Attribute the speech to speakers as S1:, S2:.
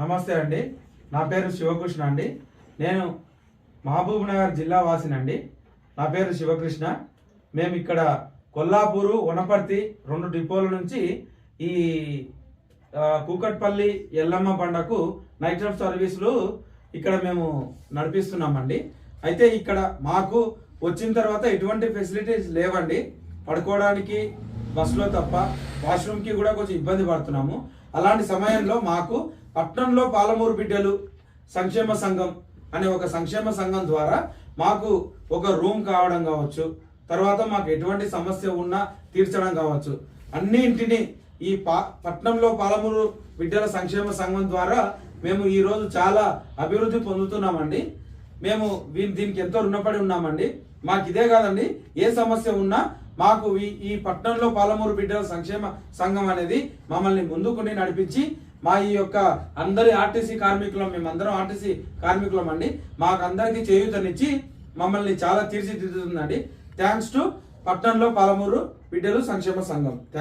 S1: నమస్తే అండి. నా పేరు శివకృష్ణ అండి. నేను మహబూబ్ నగర్ జిల్లా వాసినండి. నా పేరు శివకృష్ణ. మేము ఇక్కడ కొల్లాపూరు వనపర్తి రెండు డిపోల నుంచి ఈ కూకట్పల్లి ఎల్లమ్మ పండకు నైట్ ఆఫ్ సర్వీసులు ఇక్కడ మేము నడిపిస్తున్నామండి. అయితే ఇక్కడ మాకు వచ్చిన తర్వాత ఎటువంటి ఫెసిలిటీస్ లేవండి. పడుకోవడానికి బస్సులో తప్ప వాష్రూమ్కి కూడా కొంచెం ఇబ్బంది పడుతున్నాము. అలాంటి సమయంలో మాకు పట్నంలో పాలమూరు బిడ్డలు సంక్షేమ సంఘం అనే ఒక సంక్షేమ సంఘం ద్వారా మాకు ఒక రూమ్ కావడం కావచ్చు తర్వాత మాకు ఎటువంటి సమస్య ఉన్నా తీర్చడం కావచ్చు. అన్నింటినీ ఈ పా పట్నంలో పాలమూరు బిడ్డల సంక్షేమ సంఘం ద్వారా మేము ఈరోజు చాలా అభివృద్ధి పొందుతున్నామండి. మేము దీనికి ఎంతో రుణపడి ఉన్నామండి. మాకు ఇదే కాదండి ఏ సమస్య ఉన్నా మాకు ఈ ఈ పట్టణంలో పాలమూరు బిడ్డల సంక్షేమ సంఘం అనేది మమ్మల్ని ముందుకుని నడిపించి మా ఈ యొక్క అందరి ఆర్టీసీ కార్మికులం మేమందరం ఆర్టీసీ కార్మికులం అండి. మాకు అందరికీ చేయూతనిచ్చి మమ్మల్ని చాలా తీర్చిదిద్దుతుందండి. థ్యాంక్స్ టు పట్టణంలో పాలమూరు బిడ్డలు సంక్షేమ సంఘం. థ్యాంక్స్